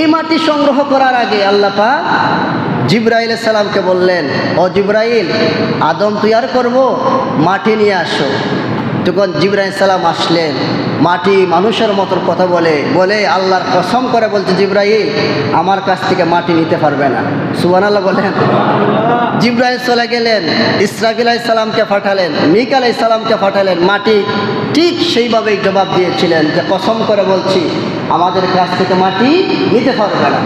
এই মাটি সংগ্রহ করার আগে আল্লাহ পাক জিব্রাইল সালামকে বললেন, ও জিব্রাইল, আদম তুই আর করব? মাটি নিয়ে আসো। তখন জিব্রাইল সালাম আসলেন, মাটি মানুষের মতো কথা বলে বলে আল্লাহর কসম করে বলছে, জিব্রাইল, আমার কাছ থেকে মাটি নিতে পারবে না। সুবান আল্লাহ বলেন। জিব্রাইল চলে গেলেন, ইসরাফিল সালামকে পাঠালেন, মিক সালামকে পাঠালেন, মাটি ঠিক সেইভাবেই জবাব দিয়েছিলেন যে কসম করে বলছি আমাদের কাছ থেকে মাটি নিতে পারবে না।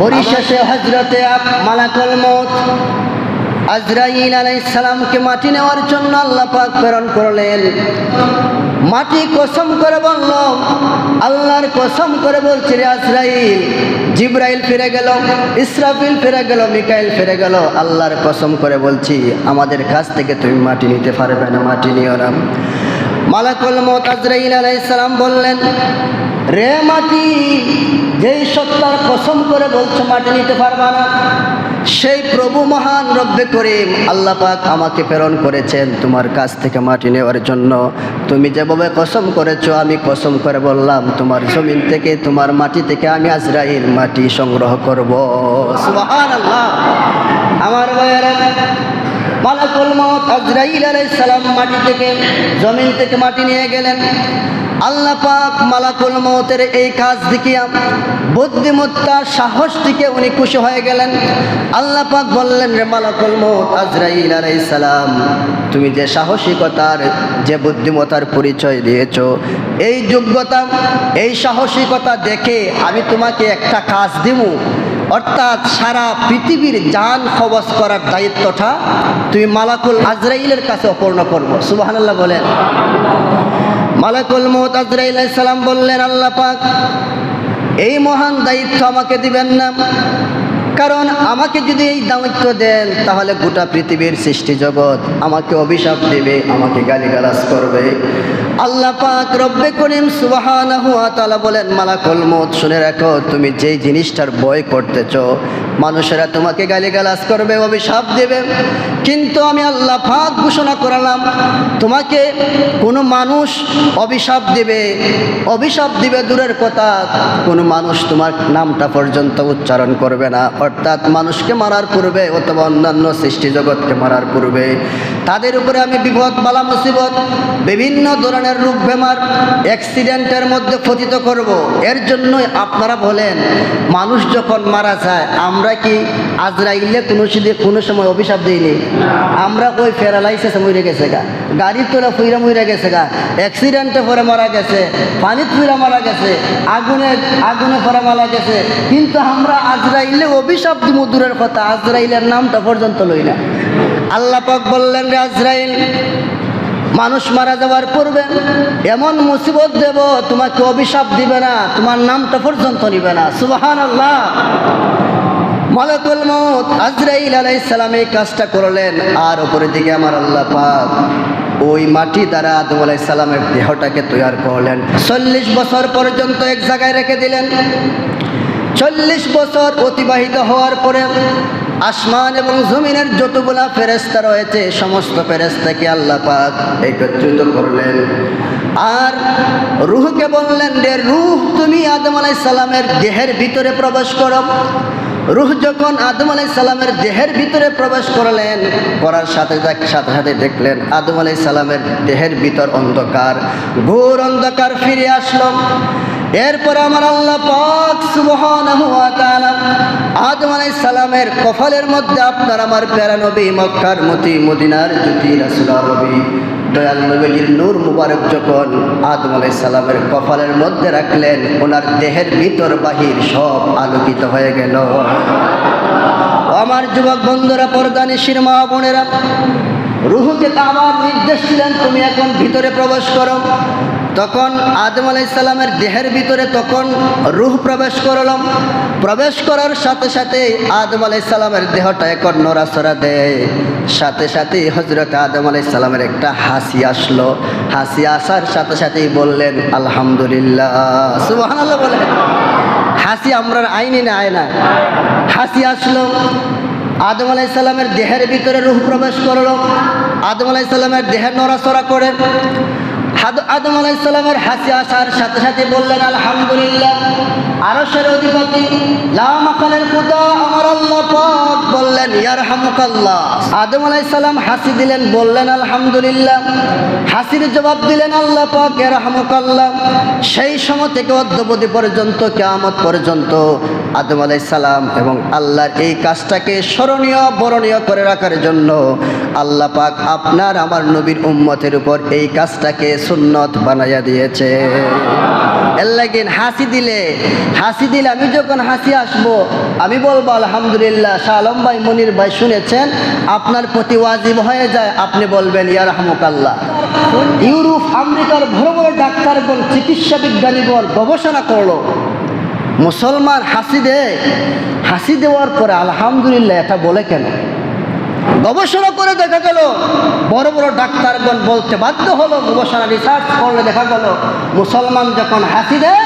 পরিশেষে হজরতে আপ মালাকল মত আজরাইল আলাইসালামকে মাটি নেওয়ার জন্য আল্লাহ পাক প্রেরণ করলেন। মাটি কসম করে বলল আল্লাহর কসম করে বলছে রে আজরাইল জিব্রাইল ফিরে গেল ইসরাফিল ফিরে গেল মিকাইল ফিরে গেল। আল্লাহর কসম করে বলছি আমাদের কাছ থেকে তুমি মাটি নিতে পারবে না মাটি নিও না। মালাকুল মত আজরাইল আলাইসালাম বললেন রে মাটি, যেই সত্তার কসম করে বলছো মাটি নিতে পারবা না, সেই প্রভু মহান রব্বে করিম আল্লাহ পাক আমাকে প্রেরণ করেছেন তোমার কাছ থেকে মাটি নেওয়ার জন্য। তুমি যেভাবে কসম করেছ, আমি কসম করে বললাম, তোমার জমিন থেকে, তোমার মাটি থেকে আমি আজরাইল মাটি সংগ্রহ করব। আমার ভাইয়েরা, মালাকুল মত আজরাইল আলাইহিস সালাম মাটি থেকে, জমিন থেকে মাটি নিয়ে গেলেন। আল্লাহ পাক মালাকুল মতের এই কাজ দেখিয়া বুদ্ধিমত্তা, সাহস থেকে উনি খুশি হয়ে গেলেন। আল্লাহ পাক বললেন, রে মালাকুল মত আজরাইল আলাইহিস সালাম, তুমি যে সাহসিকতার, যে বুদ্ধিমতার পরিচয় দিয়েছ, এই যোগ্যতা, এই সাহসিকতা দেখে আমি তোমাকে একটা কাজ দিব অর্থাৎ সারা পৃথিবীর যান খবস করার দায়িত্বটা তুমি মালাকুল আজরাইলের কাছে অপর্ণ করব। সুবাহান্লাহ বলেন। মালাকুল মত আজরাইল বললেন আল্লাহ পাক এই মহান দায়িত্ব আমাকে দিবেন না। কারণ আমাকে যদি এই দায়িত্ব দেন, তাহলে গোটা পৃথিবীর সৃষ্টি জগৎ আমাকে অভিশাপ দেবে, আমাকে গালিগালাজ করবে। আল্লাহ পাক রব্বে করিম সুবহানাহু ওয়া তাআলা বলেন, মালাকুল মউত, শুনে রাখো, তুমি যেই জিনিসটার বয় করতেছ, মানুষেরা তোমাকে গালিগালাজ করবে, অভিশাপ দেবে। কিন্তু আমি আল্লাহ পাক ঘোষণা করালাম, তোমাকে কোনো মানুষ অভিশাপ দেবে। অভিশাপ দিবে দূরের কথা, কোনো মানুষ তোমার নামটা পর্যন্ত উচ্চারণ করবে না। অর্থাৎ মানুষকে মারার পূর্বে অথবা অন্যান্য সৃষ্টি জগৎকে মারার পূর্বে, তাদের উপরে আমি বিপদ, বালা, মুসিবত, বিভিন্ন ধরনের রোগ, বেমার অ্যাক্সিডেন্টের মধ্যে পতিত করব। এর জন্যই আপনারা বলেন, মানুষ যখন মারা যায়, আমরা কি আজরাইলে কোনো কোনো সময় অভিশাপ দিইনি? আমরা ওই প্যারালাইসিস মরে গেছে গা। গাড়ির তোলা ফুইরা মরে গেছে গা। অ্যাক্সিডেন্টে পরে মারা গেছে, পানির ফুইরা মারা গেছে, আগুনে আগুনে পরে মারা গেছে। কিন্তু আমরা আজরাইলে অভিশাপ দিব দূরের কথা আজরাইলের নামটা পর্যন্ত লই না। আল্লাহ পাক বললেন, রে আজরাইল, মানুষ মারা যাওয়ার পূর্বে এমন মুসিবত দেব, তোমাকে অভিশাপ দিবে না, তোমার নামটা পর্যন্ত নিবে না। সুবাহান আল্লাহ মালাকুল মত আজরাইল আলাইহিস সালাম এই কাজটা করলেন। আর উপরের দিকে আমার আল্লাহ পাক ওই মাটি দ্বারা আদম আলাইহিস সালামের দেহটাকে তৈরি করলেন। চল্লিশ বছর পর্যন্ত এক জায়গায় রেখে দিলেন। চল্লিশ বছর অতিবাহিত হওয়ার পরে আসমান এবং জমিনের যতগুলা ফেরেস্তা রয়েছে, সমস্ত ফেরেস্তাকে আল্লাহ পাক একত্রিত করলেন। আর রুহকে বললেন, রে রুহ, তুমি আদম আলাইহিস সালামের দেহের ভিতরে প্রবেশ করো। রুহ যখন আদম আলাই সালামের দেহের ভিতরে প্রবেশ করলেন, করার সাথে সাথে সাথে দেখলেন আদম আলাই সালামের দেহের ভিতর অন্ধকার, ঘোর অন্ধকার ফিরে আসলো। এরপর আমার আল্লাহ পাক আদম আলাইহিস সালামের কফলের মধ্যে আপনার আমার প্যারা নবী মক্কার মতি মদিনার জ্যোতি রাসূল নবী দয়াল নবীজির নূর মুবারক যখন আদম আলাইহিস সালামের কপালের মধ্যে রাখলেন, ওনার দেহের ভিতর বাহির সব আলোকিত হয়ে গেল। আমার যুবক বন্ধুরা পর্দানি শিরমা বোনেরা, রুহুকে তা আবার নির্দেশ দিলেন, তুমি এখন ভিতরে প্রবেশ করো। তখন আদম আলাইসাল্লামের দেহের ভিতরে তখন রুহ প্রবেশ করলাম। প্রবেশ করার সাথে সাথে আদম আলাইসাল্লামের দেহটা এখন নড়াচড়া দেয়। সাথে সাথে হজরত আদম আলাইসাল্লামের একটা হাসি আসলো। হাসি আসার সাথে সাথেই বললেন, আলহামদুলিল্লাহ। সুবাহ বলেন। হাসি আমরা আইনি না আয় না হাসি আসলো। আদম আলাইসাল্লামের দেহের ভিতরে রুহ প্রবেশ করল। আদম আলাইসাল্লামের দেহের নড়াচড়া করে। আদম আলাইসালামের হাসি আসার সাথে সাথে বললেন, আলহামদুলিল্লাহ, আরশের অধিপতি লামাকালের খুদা আমার আল্লাহ পাক বললেন ইয়ার হামুকাল্লাহ আদম আলাইসালাম হাসি দিলেন, বললেন, আলহামদুলিল্লাহ। হাসির জবাব দিলেন, আল্লাহ পাক ইয়ার হামুকাল্লাহ সেই সময় থেকে অদ্যবধি পর্যন্ত, কেয়ামত পর্যন্ত আদম আলাইসালাম এবং আল্লাহর এই কাজটাকে স্মরণীয়, বরণীয় করে রাখার জন্য আল্লাহ পাক আপনার, আমার নবীর উম্মতের উপর এই কাজটাকে সুন্নত বানাইয়া দিয়েছে। এর লাগিন হাসি দিলে হাসি দিলে আমি যখন হাসি আসব, আমি বলব, আলহামদুলিল্লাহ শাহ ভাই, মনির ভাই শুনেছেন, আপনার প্রতি ওয়াজিব হয়ে যায়, আপনি বলবেন, ইয়া রহমকাল্লাহ। ইউরোপ, আমেরিকার বড় বড় ডাক্তারগণ চিকিৎসা বিজ্ঞানীগণ গবেষণা করল। মুসলমান হাসি দেয়, হাসি দেওয়ার পরে আলহামদুলিল্লাহ, এটা বলে কেন? গবেষণা করে দেখা গেল, বড় বড় ডাক্তারগণ বলতে বাধ্য হলো, গবেষণা রিসার্চ করলে দেখা গেল, মুসলমান যখন হাসি দেয়,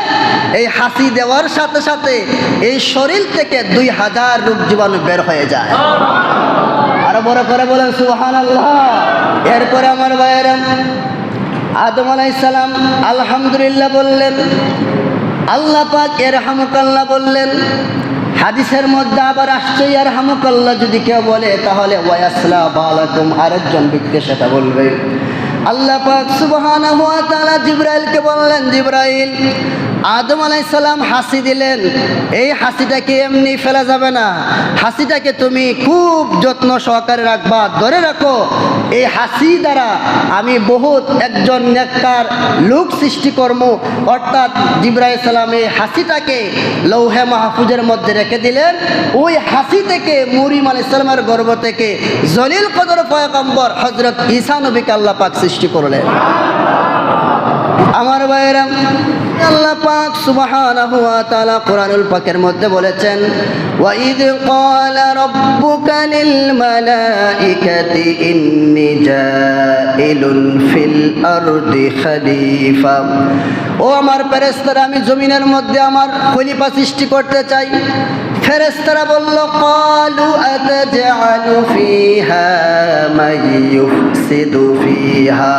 এই হাসি দেওয়ার সাথে সাথে এই শরীর থেকে দুই হাজার রোগ জীবাণু বের হয়ে যায়। আরও বড় করে বলেন সুহান আল্লাহ এরপরে আমার ভাইয়েরা, আদম আলাইসালাম আলহামদুলিল্লাহ বললেন, আল্লাহ পাক এর হামুকাল্লাহ বললেন হাদিসের মধ্যে আবার আসছে আর হামুকাল্লা যদি কেউ বলে, তাহলে ওয়াসলা বালাকুম, আরেকজন ব্যক্তি সেটা বলবে। আল্লাহ পাক সুবহানাহু ওয়া তাআলা জিব্রাইলকে বললেন, জিব্রাইল আদম আলাইসাল্লাম হাসি দিলেন। এই হাসিটাকে এমনি ফেলা যাবে না? হাসিটাকে তুমি খুব যত্ন সহকারে রাখবা, ধরে রাখো। এই হাসি দ্বারা আমি বহুত একজন নেককার লোক সৃষ্টি কর্ম। অর্থাৎ জিব্রাহ সালাম এই হাসিটাকে লৌহে মাহফুজের মধ্যে রেখে দিলেন। ওই হাসি থেকে মুরিম আলাইসালামের গর্ভ থেকে জলিল কদর পয়গম্বর হজরত ঈসা নবীকে পাক সৃষ্টি করলেন। আমার ভাইয়েরা আল্লাহ পাক সুবহানাহু ওয়া তাআলা কোরআনুল পাকের মধ্যে বলেছেন, ওয়া ইদ ক্বালা রাব্বুকা লিল মালাঈকাতি ইন্নী জাইলুন ফিল আরদি খলিফা। ও আমার ফেরেশতারা, আমি জমিনের মধ্যে আমার খলিফা সৃষ্টি করতে চাই। ফেরেশতারা বলল কালু আতাজআলু ফিহা মান ইউফসিদু ফিহা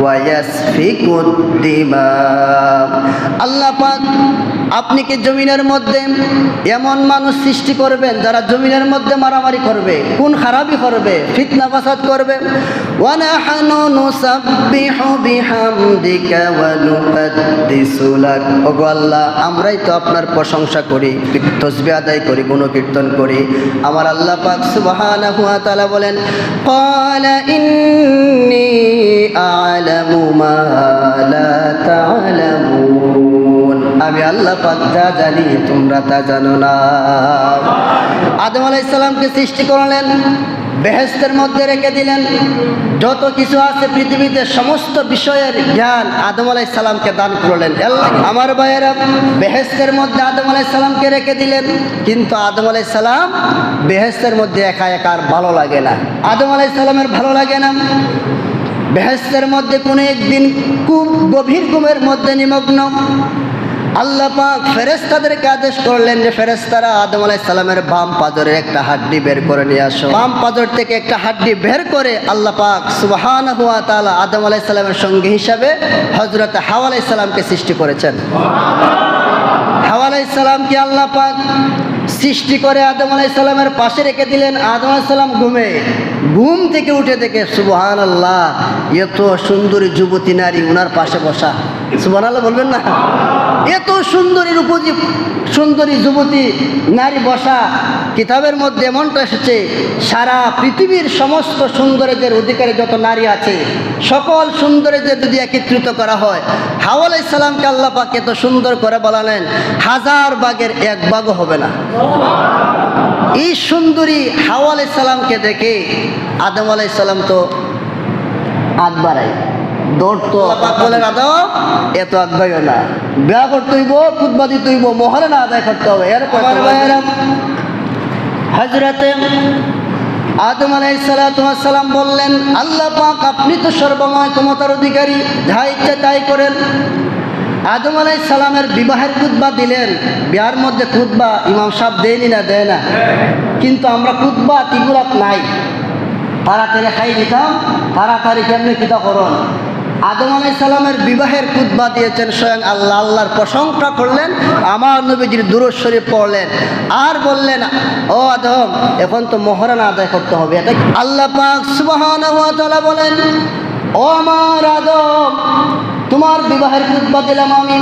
ওয়া ইয়াসফিকু আল্লাহ পাক আপনি কি জমিনের মধ্যে এমন মানুষ সৃষ্টি করবেন যারা জমিনের মধ্যে মারামারি করবে কোন খারাপই করবে, ফিতনা ফাসাদ করবে? আমরাই তো আপনার প্রশংসা করি তসবি আদায় করি, গুণকীর্তন করি। আমার আল্লাহ পাক সুবহানাহু ওয়া তাআলা বলেন, ক্বালা ইন্নী আ'লামু মা লা আমি আল্লাহ পাক যা জানি তোমরা তা জানো না। আদম আলাইহিস সালামকে সৃষ্টি করলেন বেহেস্তের মধ্যে রেখে দিলেন। যত কিছু আছে পৃথিবীতে সমস্ত বিষয়ের জ্ঞান আদম আলাই সালামকে দান করলেন। আমার ভাইয়েরা বেহেস্তের মধ্যে আদম আলাই সালামকে রেখে দিলেন। কিন্তু আদম আলাই সালাম বেহেস্তের মধ্যে একা একা আর ভালো লাগে না। আদম আলাই সালামের ভালো লাগে না। বেহেস্তের মধ্যে কোনো একদিন খুব গভীর ঘুমের মধ্যে নিমগ্ন। আল্লাহ পাক ফেরেস্তাদেরকে আদেশ করলেন যে ফেরেস্তারা আদম আলাইহিস সালামের বাম পাজরের একটা হাড্ডি বের করে নিয়ে আসো। বাম পাজর থেকে একটা হাড্ডি বের করে আল্লাহ পাক সুবহানাহু ওয়া তাআলা আদম আলাইহিস সালামের সঙ্গী হিসাবে হযরত হাওয়া আলাইহিস সালামকে সৃষ্টি করেছেন। হাওয়া আলাইহিস সালামকে আল্লাহ পাক সৃষ্টি করে আদম আলাইহিস সালামের পাশে রেখে দিলেন? আদম আলাইহিস সালাম ঘুমে। ঘুম থেকে উঠে দেখে সুবহান আল্লাহ এত সুন্দরী যুবতী নারী ওনার পাশে বসা। সুবহান আল্লাহ বলবেন না? এত সুন্দরী রূপজি সুন্দরী যুবতী নারী বসা কিতাবের মধ্যে এমনটা এসেছে, সারা পৃথিবীর সমস্ত সৌন্দর্যের অধিকারী যত নারী আছে, সকল সুন্দরীদের যদি একত্রিত করা হয় হাওয়া আলাইহিস সালামকে আল্লাহ পাক এত সুন্দর করে বলালেন, হাজার বাগের এক বাগও হবে না। এই সুন্দরী হাওয়া আলাইহিস সালামকে দেখে আদম আলাইহিস সালাম তো আগ বাড়াই বলেন আদম এত না। বিয়া করতে হইব খুদবা দিতে হইব মহলে না আদায় করতে হবে এরপর হজরতে আদম বললেন আল্লাহ পাক আপনি তো সর্বময় ক্ষমতার অধিকারী যা ইচ্ছা তাই করেন। আদম আলাই সালামের বিবাহের কুতবা দিলেন বিয়ার মধ্যে কুতবা ইমাম সাহেব দেয়নি না দেয় না? কিন্তু আমরা কুতবা তিগুরাত নাই। তাড়াতাড়ি খাই দিতাম তাড়াতাড়ি কেমনি কিতা করন? আদম আলাইসালামের বিবাহের কুদবা দিয়েছেন স্বয়ং আল্লাহ। আল্লাহর প্রশংসা করলেন, আমার নবীজির দূরস্বরী পড়লেন আর বললেন, ও আদম, এখন তো মহারানা আদায় করতে হবে। এটা আল্লাহ পাক বলেন, ও আমার আদম, তোমার বিবাহের কুদবা দিলাম আমি।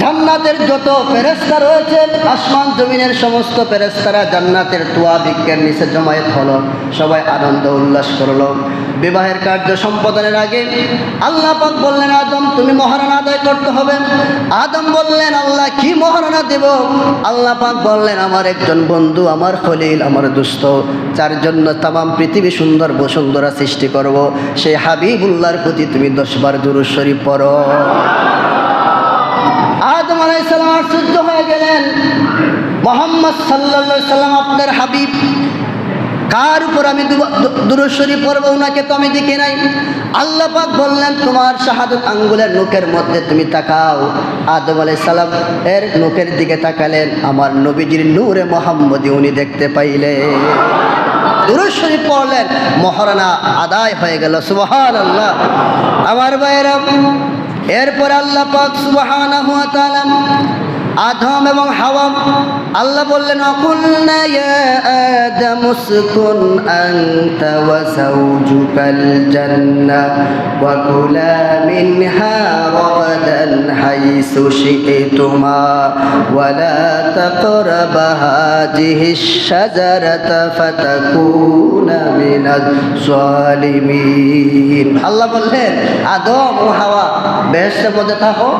জান্নাতের যত ফেরেস্তা রয়েছে, আসমান জমিনের সমস্ত ফেরেস্তারা জান্নাতের তুয়া বিজ্ঞান নিচে জমায়েত হলো। সবাই আনন্দ, উল্লাস করল। বিবাহের কার্য সম্পাদনের আগে আল্লাহ পাক বললেন, আদম, তুমি মহারানা আদায় করতে হবে। আদম বললেন, আল্লাহ, কি মহারানা দেব? আল্লাহ পাক বললেন, আমার একজন বন্ধু, আমার খলিল, আমার দুস্থ। যার জন্য তামাম পৃথিবী সুন্দর বসুন্ধরা সৃষ্টি করব। সেই হাবিবুল্লাহর প্রতি তুমি দশবার দুরুদ শরীফ পড়ো। আদম আলাইসাল্লাম আশ্চর্য হয়ে গেলেন। মোহাম্মদ সাল্লা সাল্লাম আপনার হাবিব, কার উপর আমি দূরস্বরী পড়ব ওনাকে তো আমি দেখি নাই। আল্লাহ পাক বললেন, তোমার শাহাদত আঙ্গুলের নোকের মধ্যে তুমি তাকাও। আদম আলাই সালাম এর নোকের দিকে তাকালেন। আমার নবীজির নূরে মোহাম্মদী উনি দেখতে পাইলে দুরুশ্বরী পড়লেন, মহারানা আদায় হয়ে গেল সুবহান আল্লাহ আমার ভাইয়েরা এরপর আল্লাহ পাক সুবহানাহু ওয়া তাআলা আদম এবং হাওয়া, আল্লাহ বললেন অকুলনা ইয়া আদম উসকুন আনতা ওয়া যাওজুকাল জান্নাহ ওয়া কুলা মিনহা রাগাদান হাইসু শি'তুমা, ওয়া লা তাকরাবা হাযিহি আশ-শাজারাতা ফাতাকুনা মিনাজ জালিমিন আল্লাহ বললেন, আদম ও হাওয়া, বেহেশতের মধ্যে থাকো,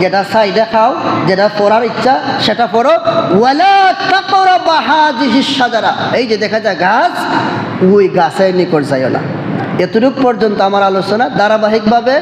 যেটা সাইডে খাও, যেটা পড়ার ইচ্ছা, সেটা পড়ো। ওয়ালা হাযিহি আশ-শাজারা এই যে দেখা যায় গাছ, ওই গাছের নিকট যাইও না। এতটুক পর্যন্ত আমার আলোচনা ধারাবাহিকভাবে।